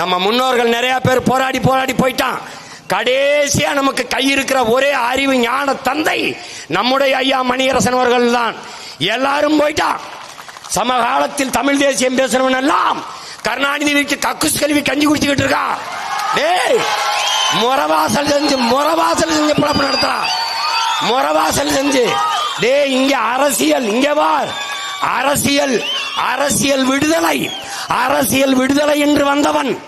நம்ம முன்னோர்கள் நிறைய பேர் போராடி போராடி போயிட்டான். கடைசியா நமக்கு கை இருக்கிற ஒரே அறிவு ஞான தந்தை நம்முடைய ஐயா மணியரசன் அவர்கள் தான். எல்லாரும் போயிட்டான். சமகாலத்தில் தமிழ் தேசியம் பேசுறவன் எல்லாம் கருணாநிதி வீட்டு கக்குஸ் கல்வி கஞ்சி குடிச்சுக்கிட்டு இருக்கான். டேய் முறவாசல் செஞ்சு முறவாசல் செஞ்சு பிழப்பு நடத்துறான். முறவாசல் செஞ்சு டேய் இங்க அரசியல் இங்க வார் அரசியல் அரசியல் விடுதலை. அரசியல் விடுதலை என்று வந்தவன்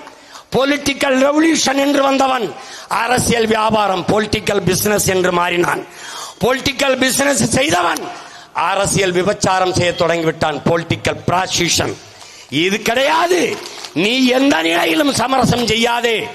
பொலிட்டிக்கல் ரெவல்யூஷன் என்று வந்தவன் அரசியல் வியாபாரம் பொலிட்டிக்கல் பிசினஸ் என்று மாறினான். பொலிட்டிக்கல் பிசினஸ் செய்தவன் அரசியல் விபச்சாரம் செய்ய தொடங்கிவிட்டான். பொலிட்டிக்கல் பிராசிஷன் இது கிடையாது. நீ எந்த நிலையிலும் சமரசம் செய்யாதே.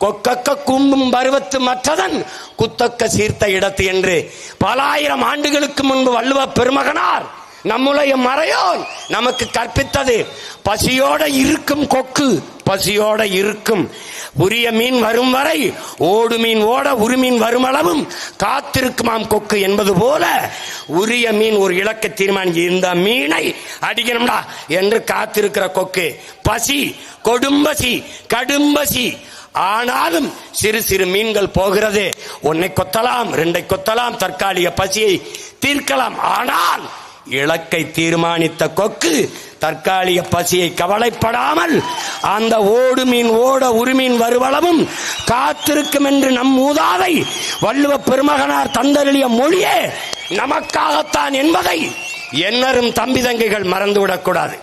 கொக்கக்க கும்பும் பருவத்து மற்றதன் குத்தக்க சீர்த்த இடத்து என்று பல ஆயிரம் ஆண்டுகளுக்கு முன்பு வள்ளுவ பெருமகனார் நம்முடைய மறையோன் நமக்கு கற்பித்தது. பசியோட இருக்கும் கொக்கு பசியோட இருக்கும். உரிய மீன் வரும் வரை ஓடு மீன் ஓட உரு மீன் வரும் அளவும் காத்திருக்குமாம் கொக்கு என்பது போல உரிய மீன் ஒரு இலக்கை தீர்மானிச்சு இந்த மீனை அடிக்கணும்டா என்று காத்திருக்கிற கொக்கு. பசி கொடும்பசி கடும்பசி. ஆனாலும் சிறு சிறு மீன்கள் போகிறது. ஒன்னை கொத்தலாம் ரெண்டை கொத்தலாம் தற்காலிக பசியை தீர்க்கலாம். ஆனால் இலக்கை தீர்மானித்த கொக்கு தற்காலிக பசியை கவலைப்படாமல் அந்த ஓடு மீன் ஓட உரிமீன் வருவளவும் காத்திருக்கும் என்று நம் மூதாதை வள்ளுவ பெருமகனார் தந்தருளிய மொழியே நமக்காகத்தான் என்பதை என்னரும் தம்பி தங்கைகள் மறந்துவிடக் கூடாது.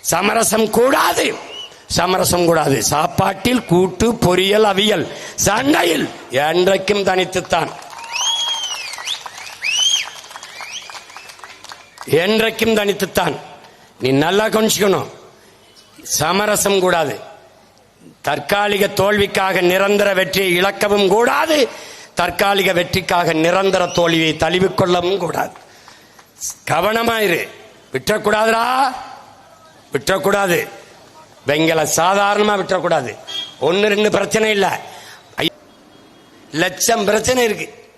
சமரசம் கூடாது. சமரசம் கூடாது. சாப்பாட்டில் கூட்டு பொரியல் அவியல் சண்டையில் என்றைக்கும் தனித்துத்தான். என்றைக்கும் தனித்துத்தான். நீ நல்லா கொஞ்சிக்கணும் சமரசம் கூடாது. தற்காலிக தோல்விக்காக நிரந்தர வெற்றியை இழக்கவும் கூடாது. தற்காலிக வெற்றிக்காக நிரந்தர தோல்வியை தழுவிக்கொள்ளவும் கூடாது. கவனமாயிரு. விட்டுறக்கூடாதுடா விட்டுறக்கூடாது வெங்கல சாதாரணமா விட்டுறக்கூடாது ஒன்னு ரெண்டு பிரச்சனை இல்லை. லட்சம் பிரச்சனை இருக்கு.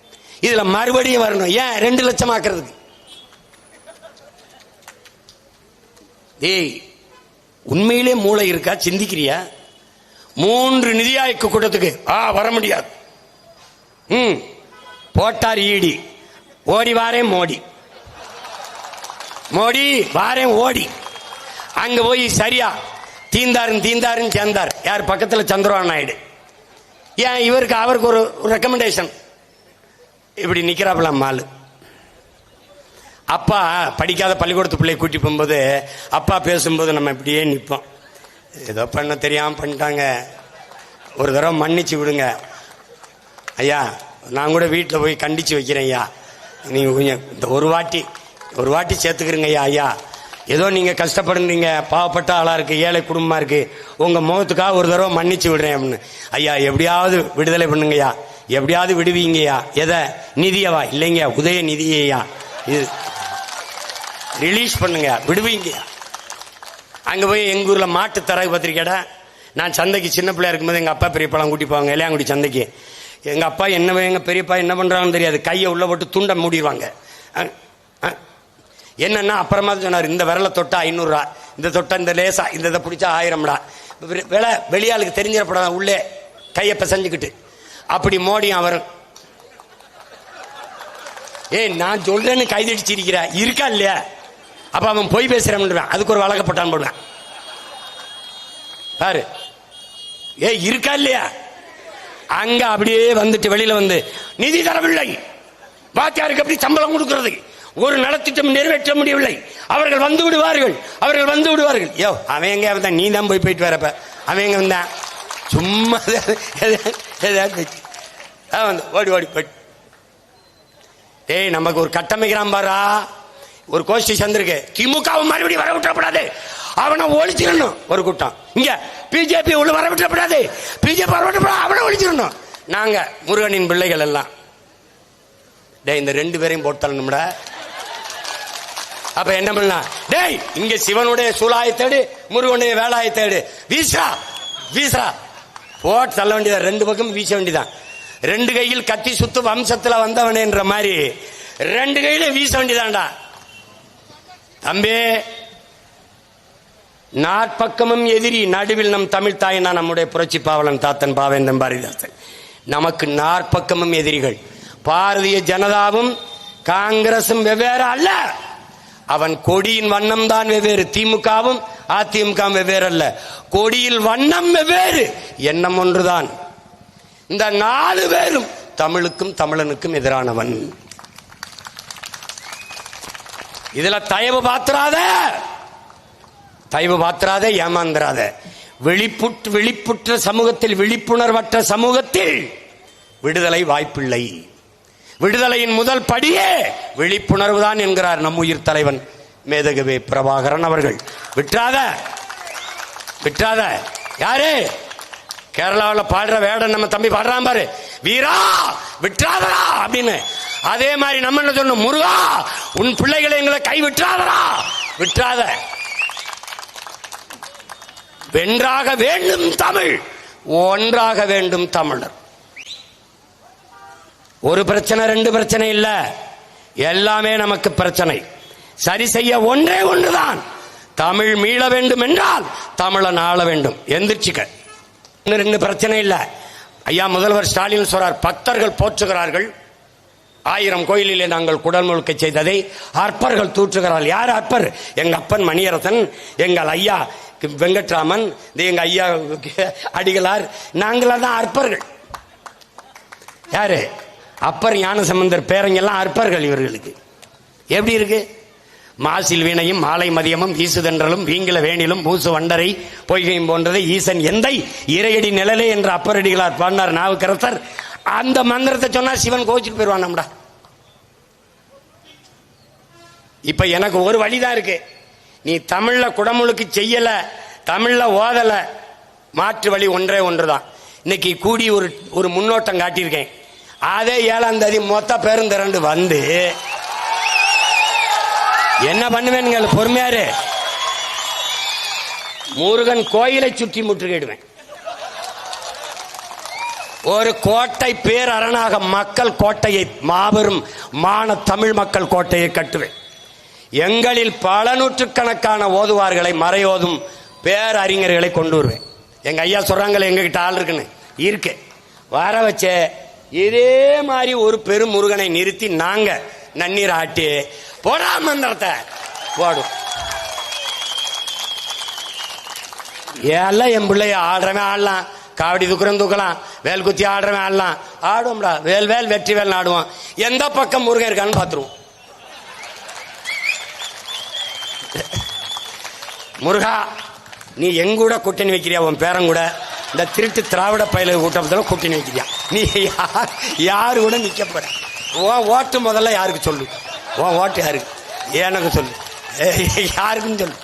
இதுல மறுபடியும் வரணும். ஏன்? ரெண்டு லட்சம் ஆக்குறதுக்கு. ஏய் உண்மையிலே மூளை இருக்கா? சிந்திக்கிறியா? மூன்று நிதி ஆய்வு கூட்டத்துக்கு ஆ வர முடியாது. ம் போட்டார் ஈடி ஓடி வாரேன் மோடி. மோடி வாரேன் ஓடி. அங்க போய் சரியா தீந்தாருன்னு தீந்தாருன்னு சேர்ந்தார். யார்? பக்கத்தில் சந்திரபாபு நாயுடு. ஏன் இவருக்கு அவருக்கு ஒரு ரெக்கமெண்டேஷன் இப்படி நிக்கிறாப்புல மாலு. அப்பா படிக்காத பள்ளிக்கூடத்து பிள்ளையை கூட்டி போகும்போது அப்பா பேசும்போது நம்ம இப்படியே நிற்போம். ஏதோ பண்ண தெரியாமல் பண்ணிட்டாங்க. ஒரு தடவை மன்னிச்சு விடுங்க. ஐயா நான் கூட வீட்டில் போய் கண்டிச்சு வைக்கிறேன் ஐயா. நீங்கள் கொஞ்சம் இந்த ஒரு வாட்டி ஒரு வாட்டி சேர்த்துக்கிறீங்க ஐயா ஐயா. ஏதோ நீங்கள் கஷ்டப்படுறீங்க பாவப்பட்ட ஆளாக இருக்குது ஏழை குடும்பமாக இருக்குது உங்கள் முகத்துக்காக ஒரு தடவை மன்னிச்சு விடுறேன் அப்படின்னு. ஐயா எப்படியாவது விடுதலை பண்ணுங்கய்யா எப்படியாவது விடுவீங்கய்யா எதை? நிதியவா? இல்லைங்க உதய நிதியையா இது ரிலீஸ் பண்ணுங்க விடுவீங்க. அங்க போய் எங்க ஊர்ல மாட்டு தரகு பத்திரிக்கைடா. நான் சந்தைக்கு சின்ன பிள்ளையா இருக்கும்போது எங்க அப்பா பெரியப்பாலாம் கூட்டி போவாங்க இளையாங்குடி சந்தைக்கு. எங்க அப்பா என்ன எங்க பெரியப்பா என்ன பண்றாங்கன்னு தெரியாது. கையை உள்ள போட்டு துண்டை மூடிடுவாங்க என்னன்னா அப்புறமா சொன்னார் இந்த விரலை தொட்டா ஐநூறுரூவா இந்த தொட்டா இந்த லேசா இந்த இதை பிடிச்சா ஆயிரம்டா. விலை வெளியாளுக்கு தெரிஞ்சிடப்படாத உள்ளே கையை பிசைஞ்சுக்கிட்டு. அப்படி மோடி அவர். ஏய் நான் சொல்றேன்னு கைதடிச்சிருக்கிற இருக்கா இல்லையா? அப்ப அவன் பொய் பேசுறான் அதுக்கு ஒரு வழக்க போட்டான் போடுவேன் பாரு. ஏய் இருக்கா இல்லையா? அங்க அப்படியே வந்துட்டு வெளியில வந்து நிதி தரவில்லை. வாத்தியாருக்கு அப்படி சம்பளம் கொடுக்கிறது? ஒரு நலத்திட்டம் நிறைவேற்ற முடியவில்லை. அவர்கள் வந்து விடுவார்கள். அவர்கள் வந்து விடுவார்கள். யோ அவன் எங்க? வந்தான் நீ தான் போய் போயிட்டு வரப்ப. அவன் எங்க வந்தான்? சும்மா வந்து ஓடி ஓடி போய் ஏய் நமக்கு ஒரு கட்டமைக்கிறான் பாரா. ஒரு கோஷ்டி சந்திருக்கு திமுக மறுபடியும் வர விட்டுறப்படாது அவனை ஒழிச்சிடணும் ஒரு கூட்டம். இங்க பிஜேபி உள்ள வர விட்டுறப்படாது பிஜேபி வர விட்டுறப்படாது அவனை ஒழிச்சிடணும். நாங்க முருகனின் பிள்ளைகள் எல்லாம். டேய் இந்த ரெண்டு பேரையும் போட்டு தள்ளணும்டா அப்ப என்ன பண்ணலாம்? டேய் இங்க சிவனுடைய சூலாயை தேடு முருகனுடைய வேலாயை தேடு. வீசா வீசா போட்டு தள்ள வேண்டியதா? ரெண்டு பக்கம் வீச வேண்டியதான் ரெண்டு கையில் கத்தி சுத்து வம்சத்துல வந்தவனேன்ற மாதிரி. ரெண்டு கையில வீச வேண்டியதான்டா. தம்பே நாற்பக்கமும் எதிரி நடுவில் நம் தமிழ் தாயினா நம்முடைய புரட்சி பாவலன் தாத்தன் பாவேந்தன் பாரதிதாசன். நமக்கு நாற்பக்கமும் எதிரிகள். பாரதிய ஜனதாவும் காங்கிரசும் வெவ்வேறு அல்ல. அவன் கொடியின் வண்ணம் தான் வெவ்வேறு. திமுகவும் அதிமுக வெவ்வேறு அல்ல. கொடியில் வண்ணம் வெவ்வேறு. எண்ணம் ஒன்றுதான். இந்த நாலு பேரும் தமிழுக்கும் தமிழனுக்கும் எதிரானவன். இதுல தயவு பாத்திராத தயவு பாத்திராத ஏமாந்துராத விழிப்புற்று விழிப்புற்ற சமூகத்தில் விழிப்புணர்வற்ற சமூகத்தில் விடுதலை வாய்ப்பில்லை. விடுதலையின் முதல் படியே விழிப்புணர்வு தான் என்கிறார் நம் உயிர் தலைவன் மேதகவே பிரபாகரன் அவர்கள். விட்டுறாத. விட்டுறாத. யாரு? கேரளாவில் பாடுற வேடன் நம்ம தம்பி பாடுறான் பாரு. வீரா! விட்டுறாதடா! அப்படின்னு அதே மாதிரி நம்ம என்ன சொன்னோம் முருகா உன் பிள்ளைகளை எங்களை கை விட்டுறாதடா விட்டுறாத வென்றாக வேண்டும் தமிழ். ஒன்றாக வேண்டும் தமிழர். ஒரு பிரச்சனை ரெண்டு பிரச்சனை இல்ல. எல்லாமே நமக்கு பிரச்சனை. சரி செய்ய ஒன்றே ஒன்றுதான். தமிழ் மீள வேண்டும் என்றால் தமிழன் ஆள வேண்டும். எந்திரிச்சுக்க. இன்னும் ரெண்டு பிரச்சனை இல்ல. ஐயா முதல்வர் ஸ்டாலின் சொல்றார் பக்தர்கள் போற்றுகிறார்கள். ஆயிரம் கோயிலிலே நாங்கள் குடல் முழுக்க செய்ததை அற்பர்கள் தூற்றுகிறார் யார் அற்பர்? எங்க அப்பன் மணியரசன் எங்கள் ஐயா வெங்கட்ராமன் எங்க ஐயா அடிகளார். நாங்களா தான் அற்பர்கள். யாரு? அப்பர் ஞானசம்பந்தர் பேரங்கெல்லாம் அற்பர்கள் இவர்களுக்கு. எப்படி இருக்கு? மாசில் வீணையும் மாலை மதியமும் வீசுதன்றலும் வீங்கில வேணிலும் பூசு வண்டரை பொய்கையும் போன்றதை ஈசன் எந்தை இறையடி நிழலே என்று அப்பரடிகளார் பாடினார். நாவுக்கரசர் அந்த மந்திரத்தை சொன்னா சிவன் கோச்சிட்டு போயிடுவான் நம்மடா. இப்ப எனக்கு ஒரு வழிதான் இருக்கு. நீ தமிழ்ல குடமுழுக்கு செய்யல தமிழ்ல ஓதல மாற்று வழி ஒன்றே ஒன்றுதான். இன்னைக்கு கூடி ஒரு ஒரு முன்னோட்டம் காட்டியிருக்கேன். அதே ஏழாம் தேதி மொத்த பேருந்திரண்டு வந்து என்ன பண்ணுவேன் பொறுமையாரு? முருகன் கோயிலை சுற்றி முற்றுகையிடுவேன். ஒரு கோட்டை பேரரணாக மக்கள் கோட்டையை மாபெரும் மான தமிழ் மக்கள் கோட்டையை கட்டுவேன். எங்களில் பல நூற்றுக்கணக்கான ஓதுவார்களை மறையோதும் பேரறிஞர்களை கொண்டு வருவேன். எங்க ஐயா சொல்கிறாங்களே எங்ககிட்ட ஆள் இருக்குன்னு. இருக்கு. வர வச்ச இதே மாதிரி ஒரு பெரும் முருகனை நிறுத்தி நாங்க நன்னீர் ஆட்டி போடா மந்திரத்தை. போடும் எல்லாம் என் பிள்ளைய ஆடுறவன் ஆடலாம். காவடி தூக்குறவன் தூக்கலாம். வேல் குத்தி ஆடுறவன் ஆடலாம். ஆடுவோம்டா. வேல் வேல் வெற்றி வேல் ஆடுவோம் எந்த பக்கம் முருகன் இருக்கான்னு பார்த்துருவோம். முருகா நீ எங்கூட கூட்டணி வைக்கிறியா? உன் பேரங்கூட இந்த திருட்டு திராவிட பயில கூட்டத்தில் கூட்டணி வைக்கிறியா? நீ யார் யாரு கூட நிற்கப்பட போற? உன் ஓட்டு முதல்ல யாருக்கு சொல்லு? உன் ஓட்டு யாருக்கு? எனக்கு சொல்லு. ஏய், யாருக்குன்னு சொல்லு?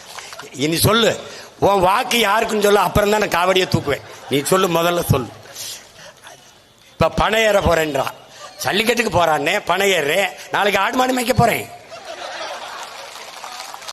இனி சொல்லு. உன் வாக்கு யாருக்குன்னு சொல்லு. அப்புறம் தான் நான் காவடியை தூக்குவேன். நீ சொல்லு முதல்ல சொல்லு. இப்ப பனை ஏற போறேன்றான் ஜல்லிக்கட்டுக்கு போறான்னே பனை ஏறுறேன் நாளைக்கு ஆடு மாடு மேய்க்க போறேன்.